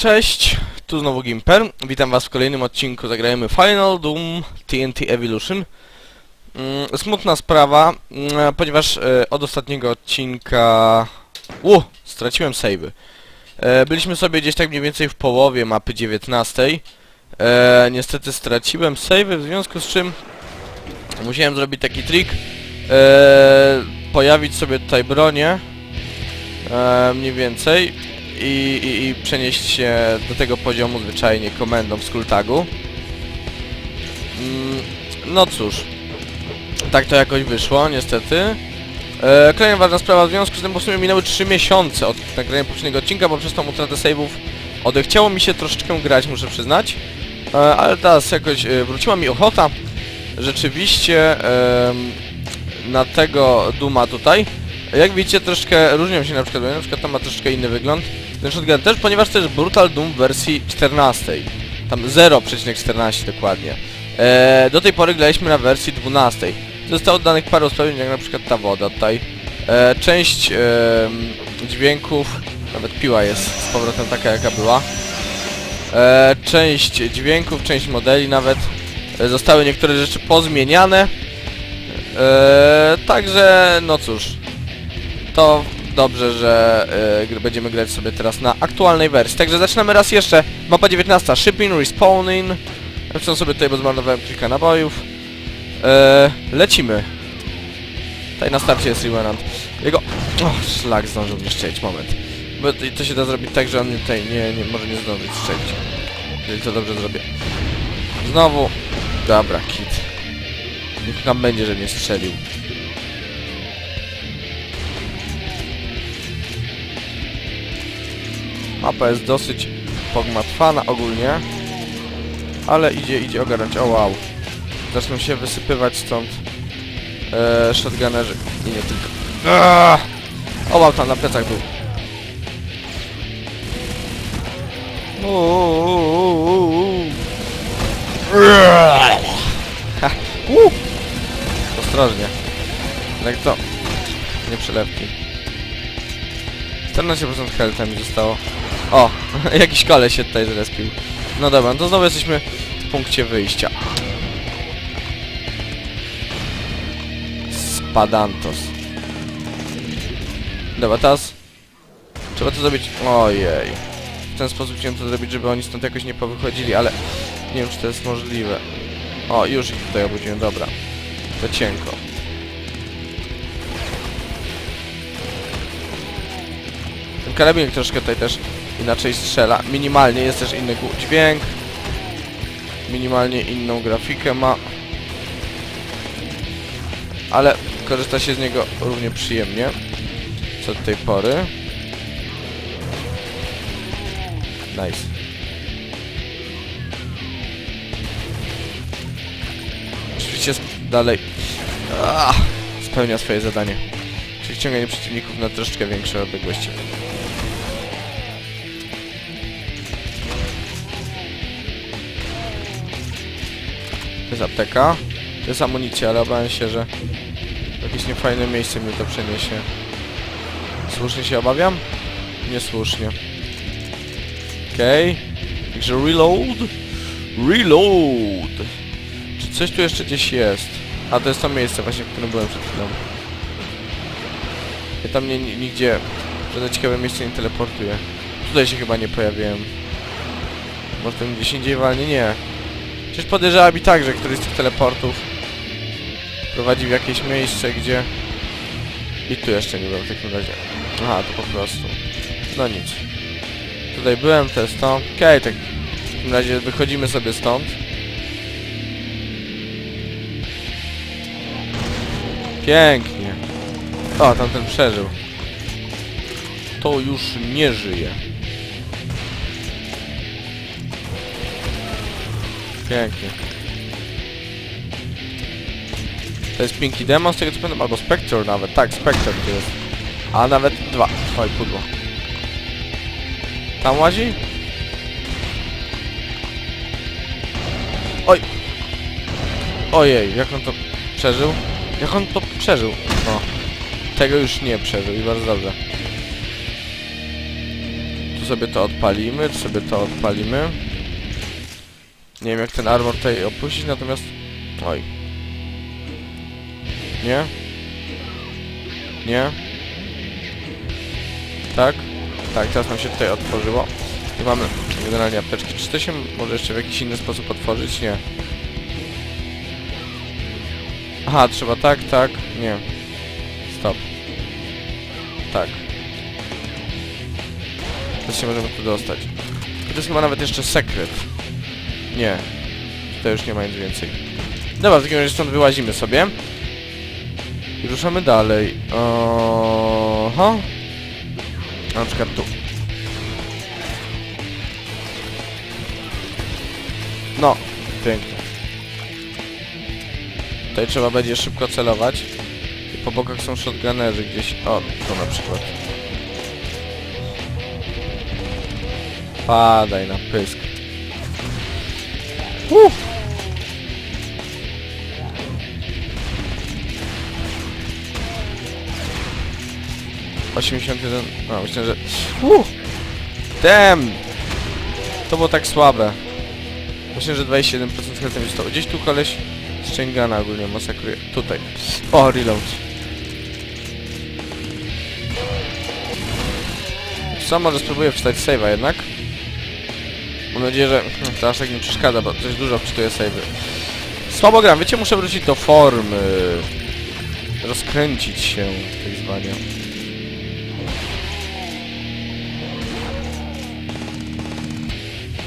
Cześć, tu znowu Gimper. Witam was w kolejnym odcinku. Zagrajemy Final Doom TNT Evolution. Mm, smutna sprawa, mm, ponieważ e, od ostatniego odcinka... U, straciłem savey. E, byliśmy sobie gdzieś tak mniej więcej w połowie mapy 19. E, niestety straciłem savey, w związku z czym musiałem zrobić taki trik. Pojawić sobie tutaj bronię. Mniej więcej i, i, i przenieść się do tego poziomu zwyczajnie komendą w Skultagu. Mm, no cóż, tak to jakoś wyszło, niestety. E, kolejna ważna sprawa w związku z tym, bo w sumie minęły 3 miesiące od nagrania poprzedniego odcinka, bo przez tą utratę save'ów odechciało mi się troszeczkę grać, muszę przyznać. E, ale teraz jakoś e, wróciła mi ochota rzeczywiście em, na tego Duma tutaj. Jak widzicie, troszkę różnią się na przykład, na przykład tam ma troszkę inny wygląd. Ten shotgun też, ponieważ to jest Brutal Doom w wersji 14. Tam 0,14 dokładnie. E, do tej pory graliśmy na wersji 12. Zostało dodanych parę usprawnień, jak na przykład ta woda tutaj. E, część dźwięków, nawet piła jest z powrotem taka jaka była. E, część dźwięków, część modeli nawet. Zostały niektóre rzeczy pozmieniane. Także, no cóż, to dobrze, że gr- będziemy grać sobie teraz na aktualnej wersji. Także zaczynamy raz jeszcze. Mapa 19. Shipping, respawning. Napisałem sobie tutaj, bo zmarnowałem kilka nabojów. E, lecimy. Tutaj na starcie jest Revenant. Jego... O, szlak zdążył mnie strzelić, moment. Bo to- się da zrobić tak, że on mnie tutaj nie, nie może nie zdążyć strzelić. Jeżeli to dobrze zrobię. Znowu. Dobra, kit. Niech nam będzie, że nie strzelił. Mapa jest dosyć pogmatwana ogólnie. Ale idzie, idzie ogarnąć. O wow. Zaczną się wysypywać stąd e, shotgunnerzy. I nie tylko. Aaaa! O wow, tam na plecach był. Ostrożnie. Jak to? Nie przelewki. 14% health'a mi zostało. O, jakiś kole się tutaj zrespił. No dobra, no to znowu jesteśmy w punkcie wyjścia. Spadantos. Dobra, teraz trzeba to zrobić... Ojej. W ten sposób chciałem to zrobić, żeby oni stąd jakoś nie powychodzili, ale nie wiem, czy to jest możliwe. O, już ich tutaj obudziłem, dobra. To cienko. Ten karabinek troszkę tutaj też inaczej strzela. Minimalnie jest też inny dźwięk. Minimalnie inną grafikę ma. Ale korzysta się z niego równie przyjemnie. Co do tej pory. Nice. Oczywiście dalej ah, spełnia swoje zadanie. Czyli ściąganie przeciwników na troszeczkę większe odległości. Jest apteka. To jest amunicja, ale obawiam się, że w jakieś niefajne miejsce mnie to przeniesie. Słusznie się obawiam? Niesłusznie. Okej. Okay. Także reload. Reload. Czy coś tu jeszcze gdzieś jest? A to jest to miejsce właśnie, w którym byłem przed chwilą. Ja tam nie, nie, nigdzie żadne ciekawe miejsce nie teleportuje. Tutaj się chyba nie pojawiłem. Może tam gdzieś indziej walnie? Nie. Przecież podejrzewam i tak, że któryś z tych teleportów prowadzi w jakieś miejsce, gdzie... I tu jeszcze nie byłem w takim razie. Aha, to po prostu. No nic. Tutaj byłem, to jest to. Okej, okay, tak w takim razie wychodzimy sobie stąd. Pięknie. O, tamten przeżył. To już nie żyje. Pięknie. To jest Pinky Demon, z tego co pamiętam, albo Spectre nawet. Tak, Spectre to jest. A nawet dwa. Oj, pudło. Tam łazi? Oj! Ojej, jak on to przeżył? Jak on to przeżył? O. Tego już nie przeżył i bardzo dobrze. Tu sobie to odpalimy, czy sobie to odpalimy. Nie wiem jak ten armor tutaj opuścić, natomiast... Oj. Nie? Nie? Tak? Tak, teraz nam się tutaj otworzyło. I mamy generalnie apteczki. Czy to się może jeszcze w jakiś inny sposób otworzyć? Nie. Aha, trzeba tak, tak, nie. Stop. Tak. Teraz się możemy tu dostać. I to jest chyba nawet jeszcze sekret. Nie. Tutaj już nie ma nic więcej. Dobra, w takim razie stąd wyłazimy sobie. I ruszamy dalej. Oho. Na przykład tu. No, pięknie. Tutaj trzeba będzie szybko celować. I po bokach są shotgunnerzy gdzieś. O, tu na przykład. Padaj na pysk. Uff. Osiemdziesiąt jeden. No, myślę, że... Uff. Damn! To było tak słabe. Myślę, że 27% health mi zostało. Gdzieś tu koleś z Chengana ogólnie masakruje. Tutaj. O, reload. Co, może spróbuję wczytać save'a jednak? Mam nadzieję, że to aż tak nie przeszkadza, bo dość dużo wczytuję save'y. Słabo gram, wiecie, muszę wrócić do formy. Rozkręcić się, tak zwanie.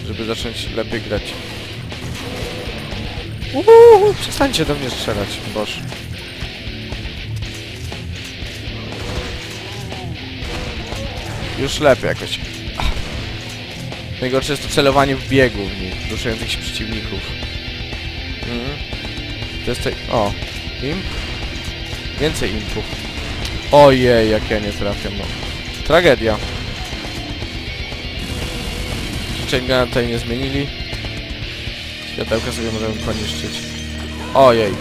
Żeby zacząć lepiej grać. Uuu, przestańcie do mnie strzelać, boż. Już lepiej jakoś. Najgorsze jest to celowanie w biegu w nich, ruszających się przeciwników. Mhm. To jest tej... O, imp? Więcej impów. Ojej, jak ja nie trafiam, no. Tragedia. Chengana tutaj nie zmienili. Światełka sobie możemy poniszczyć. Ojej.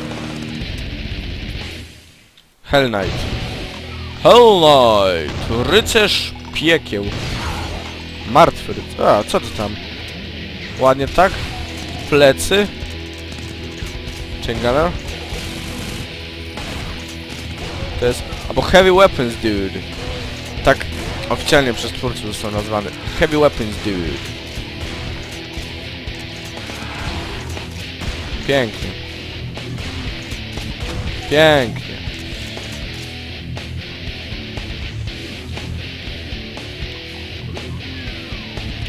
Hell Knight. Hell Knight! Rycerz piekieł. Martwy rycerz. A, co to tam? Ładnie tak? Plecy. Chengana. To jest... Albo Heavy Weapons Dude. Tak oficjalnie przez twórców został nazwany. Heavy Weapons Dude. Pięknie. Pięknie.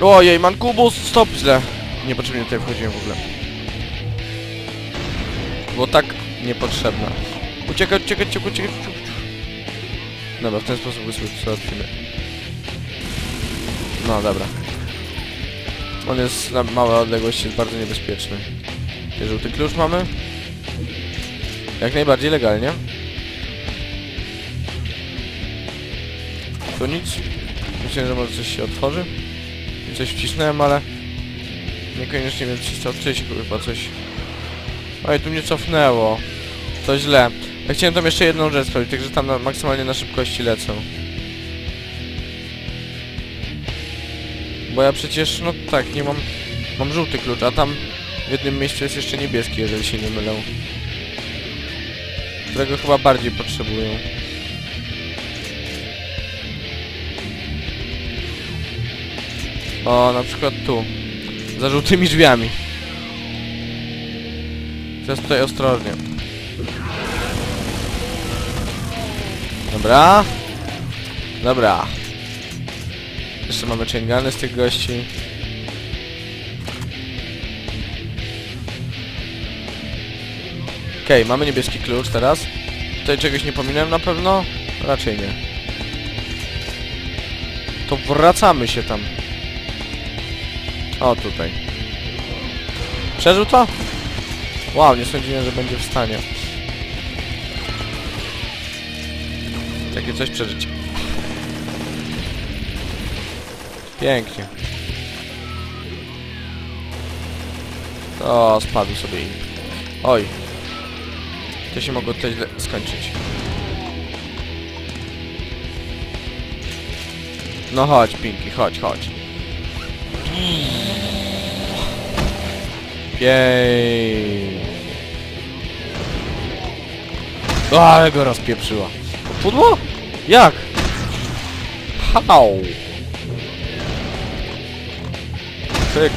Ojej, Mankubus, stop źle. Niepotrzebnie tutaj wchodziłem w ogóle. Było tak niepotrzebne. Uciekać, uciekać, uciekać, uciekać. Dobra, w ten sposób wysłać załatwimy. No, dobra. On jest na małe odległości, jest bardzo niebezpieczny. Tutaj żółty klucz mamy. Jak najbardziej legalnie. Tu nic. Myślę, że może coś się otworzy. Coś wcisnąłem, ale... Niekoniecznie wiem, czy coś chyba coś... Oj, tu mnie cofnęło. To źle. Ja chciałem tam jeszcze jedną rzecz sprawdzić, także tam na, maksymalnie na szybkości lecą. Bo ja przecież, no tak, nie mam... Mam żółty klucz, a tam w jednym miejscu jest jeszcze niebieski, jeżeli się nie mylę. Którego chyba bardziej potrzebują. O, na przykład tu. Za żółtymi drzwiami. Teraz tutaj ostrożnie. Dobra. Dobra. Jeszcze mamy chaingany z tych gości. Okej, mamy niebieski klucz teraz. Tutaj czegoś nie pominąłem na pewno? Raczej nie. To wracamy się tam. O, tutaj. Przeżył to? Wow, nie sądziłem, że będzie w stanie. Takie coś przeżyć. Pięknie. O, spadł sobie im. Oj. To się mogło tutaj skończyć. No chodź, Pinky, chodź, chodź. Piej. O, ale go rozpieprzyła. Pudło? Jak? How? Pyk.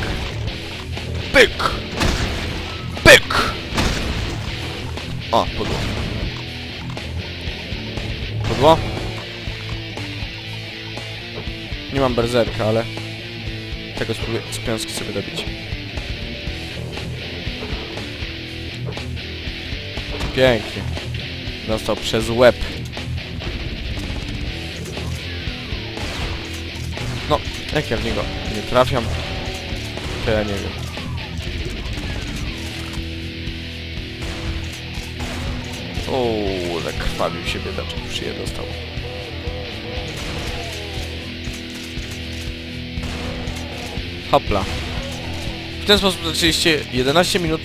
Pyk. Pyk. O, pudło. Pudło? Nie mam berzerka, ale tego z piąski sobie dobić. Pięknie. Dostał przez łeb. No, jak ja w niego nie trafiam, to ja nie wiem. Uuu, zakrwawił się biedaczek, w szyję dostał. Hopla. W ten sposób zaczęliście 11 minut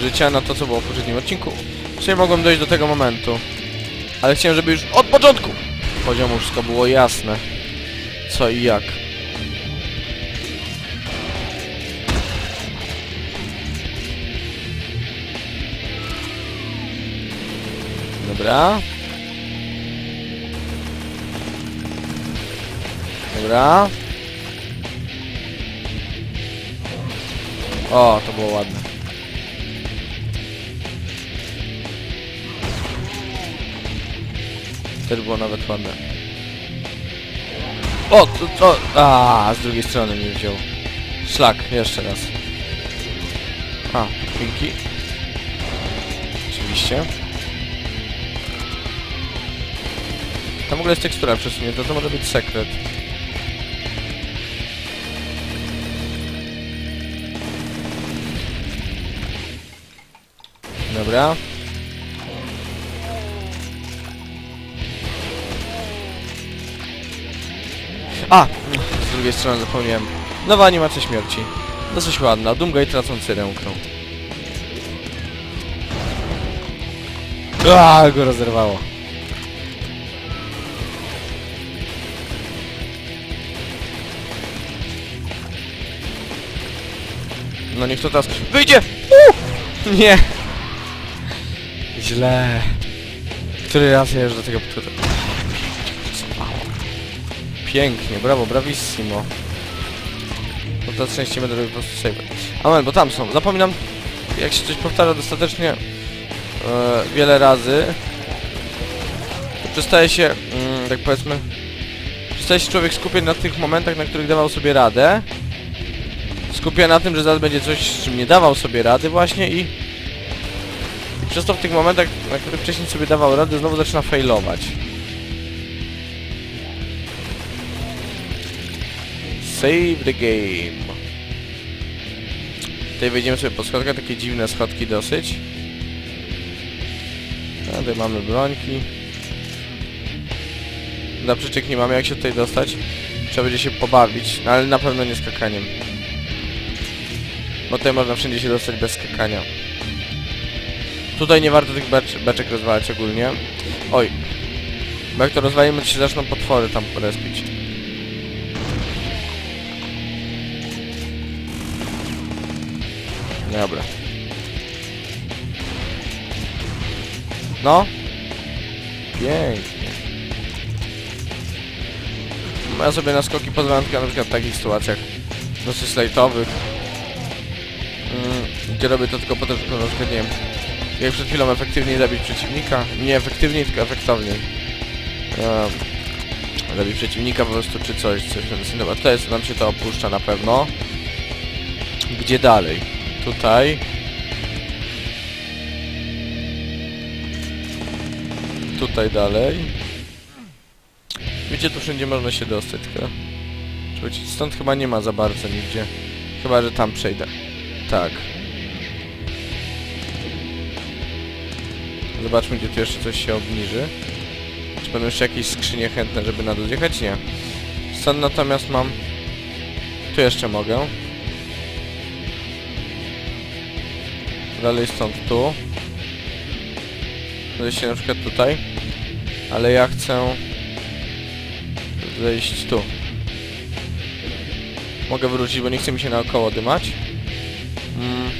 życia na to, co było w poprzednim odcinku. Dzisiaj mogłem dojść do tego momentu. Ale chciałem, żeby już od początku poziomu wszystko było jasne. Co i jak. Dobra. Dobra. O, to było ładne. Też było nawet ładne. O, to, to... A, z drugiej strony mi wziął. Szlak, jeszcze raz. A, pinki. Oczywiście. Tam w ogóle jest tekstura przesunięta, to może być sekret. Dobra. A! Z drugiej strony zapomniałem. Nowa animacja śmierci. Dosyć ładna. Doomguy tracący rękę. A, go rozerwało. No niech to teraz wyjdzie! Uh! Nie! Źle. Który raz ja już do tego który... Pięknie, brawo, bravissimo. No to szczęście będę robił po prostu save. Amen, bo tam są. Zapominam, jak się coś powtarza dostatecznie e, wiele razy, to przestaje się, mm, tak powiedzmy, przestaje się człowiek skupiać na tych momentach, na których dawał sobie radę. Skupia na tym, że zaraz będzie coś, z czym nie dawał sobie rady właśnie i i przez to w tych momentach, na których wcześniej sobie dawał radę, znowu zaczyna failować. Save the game. Tutaj wejdziemy sobie po schodkach, takie dziwne schodki dosyć. A, tutaj mamy brońki. Na przyczek nie mamy jak się tutaj dostać. Trzeba będzie się pobawić, no ale na pewno nie skakaniem. Bo tutaj można wszędzie się dostać bez skakania. Tutaj nie warto tych becz, beczek rozwalać ogólnie. Oj. Bo jak to rozwalimy, to się zaczną potwory tam respić. Dobra. No. Pięknie. Ja sobie na skoki pozwalam tylko na przykład w takich sytuacjach dosyć slajtowych. Mm, gdzie robię to tylko po to, żeby na przykład, nie wiem, jak przed chwilą efektywniej zabić przeciwnika. Nie efektywniej, tylko efektowniej. Um, zabić przeciwnika po prostu, czy coś, coś to jest, nam się to opuszcza na pewno. Gdzie dalej? Tutaj. Tutaj dalej. Wiecie, tu wszędzie można się dostać, tylko... Stąd chyba nie ma za bardzo nigdzie. Chyba, że tam przejdę. Tak. Zobaczmy, gdzie tu jeszcze coś się obniży. Czy będą jeszcze jakieś skrzynie chętne, żeby na dół? Nie. Stąd natomiast mam... Tu jeszcze mogę. Dalej stąd tu. Zejście na przykład tutaj. Ale ja chcę... Zejść tu. Mogę wrócić, bo nie chce mi się naokoło dymać. Mm.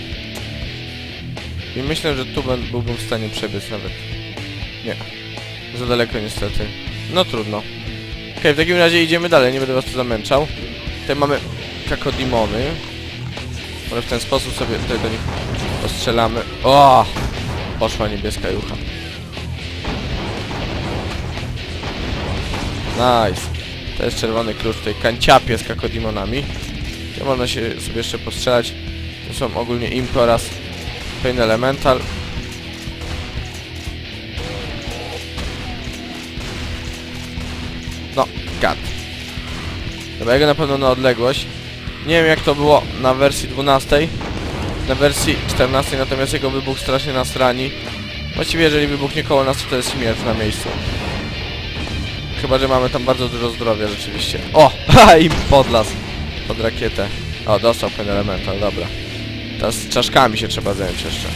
I myślę, że tu bym, byłbym w stanie przebiec nawet. Nie. Za daleko niestety. No trudno. Okej, w takim razie idziemy dalej, nie będę was tu zamęczał. Tutaj mamy kakodimony. Może w ten sposób sobie tutaj do nich postrzelamy. O! Poszła niebieska jucha. Nice. To jest czerwony klucz, tutaj kanciapie z kakodimonami. Tu można się sobie jeszcze postrzelać. To są ogólnie impy oraz Pain Elemental. No, gad. Dobra, jego na pewno na odległość. Nie wiem jak to było na wersji 12. Na wersji 14 natomiast jego wybuch strasznie nas rani. Właściwie jeżeli wybuchnie koło nas to, to jest śmierć na miejscu. Chyba, że mamy tam bardzo dużo zdrowia rzeczywiście. O! I podlas. Pod rakietę. O, dostał Pain Elemental, dobra. Teraz z czaszkami się trzeba zająć jeszcze.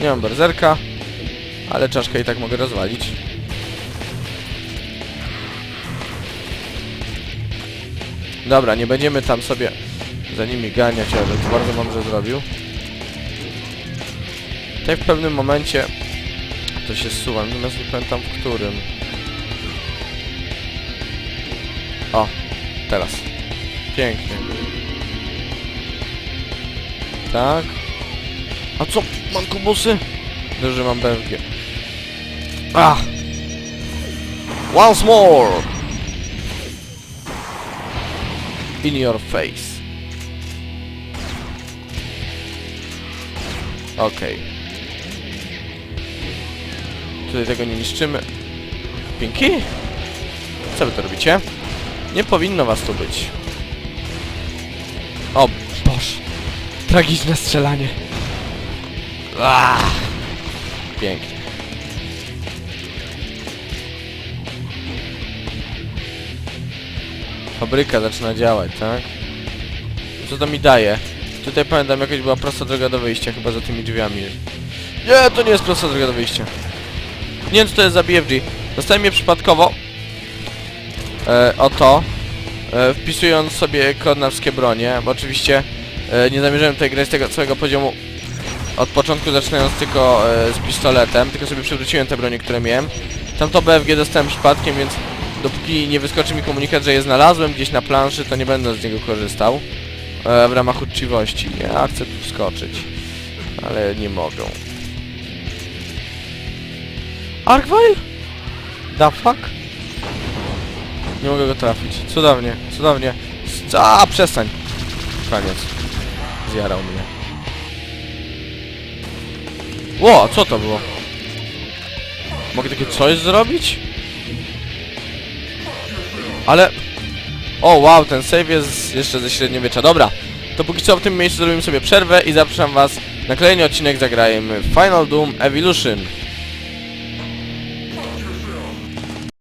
Nie mam berzerka, ale czaszkę i tak mogę rozwalić. Dobra, nie będziemy tam sobie za nimi ganiać, ale to bardzo mądrze zrobił. Tutaj w pewnym momencie to się zsuwa, natomiast nie pamiętam w którym. O, teraz. Pięknie. Tak. A co? Mam kubusy? Dobrze, mam BFG. Ah! Once more! In your face. Okej. Tutaj tego nie niszczymy. Pinki? Co wy to robicie? Nie powinno was tu być. O Boże. Tragiczne strzelanie. Ah, pięknie. Fabryka zaczyna działać, tak? Co to mi daje? Tutaj pamiętam, jakaś była prosta droga do wyjścia, chyba za tymi drzwiami. Nie, to nie jest prosta droga do wyjścia. Nie wiem, co to jest za BFG. Dostałem je przypadkowo. E, oto. E, wpisując sobie kod na wszystkie bronie, bo oczywiście e, nie zamierzałem tutaj grać tego całego poziomu od początku zaczynając tylko e, z pistoletem, tylko sobie przywróciłem te bronie, które miałem. Tamto BFG dostałem przypadkiem, więc dopóki nie wyskoczy mi komunikat, że je znalazłem gdzieś na planszy, to nie będę z niego korzystał. E, w ramach uczciwości. Ja chcę tu wskoczyć, ale nie mogę. Arkvile? The fuck? Nie mogę go trafić. Cudownie, cudownie. A, przestań. Koniec. Zjarał mnie. Ło, co to było? Mogę takie coś zrobić? Ale... O, wow, ten save jest jeszcze ze średniowiecza. Dobra, to póki co w tym miejscu zrobimy sobie przerwę i zapraszam was na kolejny odcinek zagrajmy Final Doom Evolution.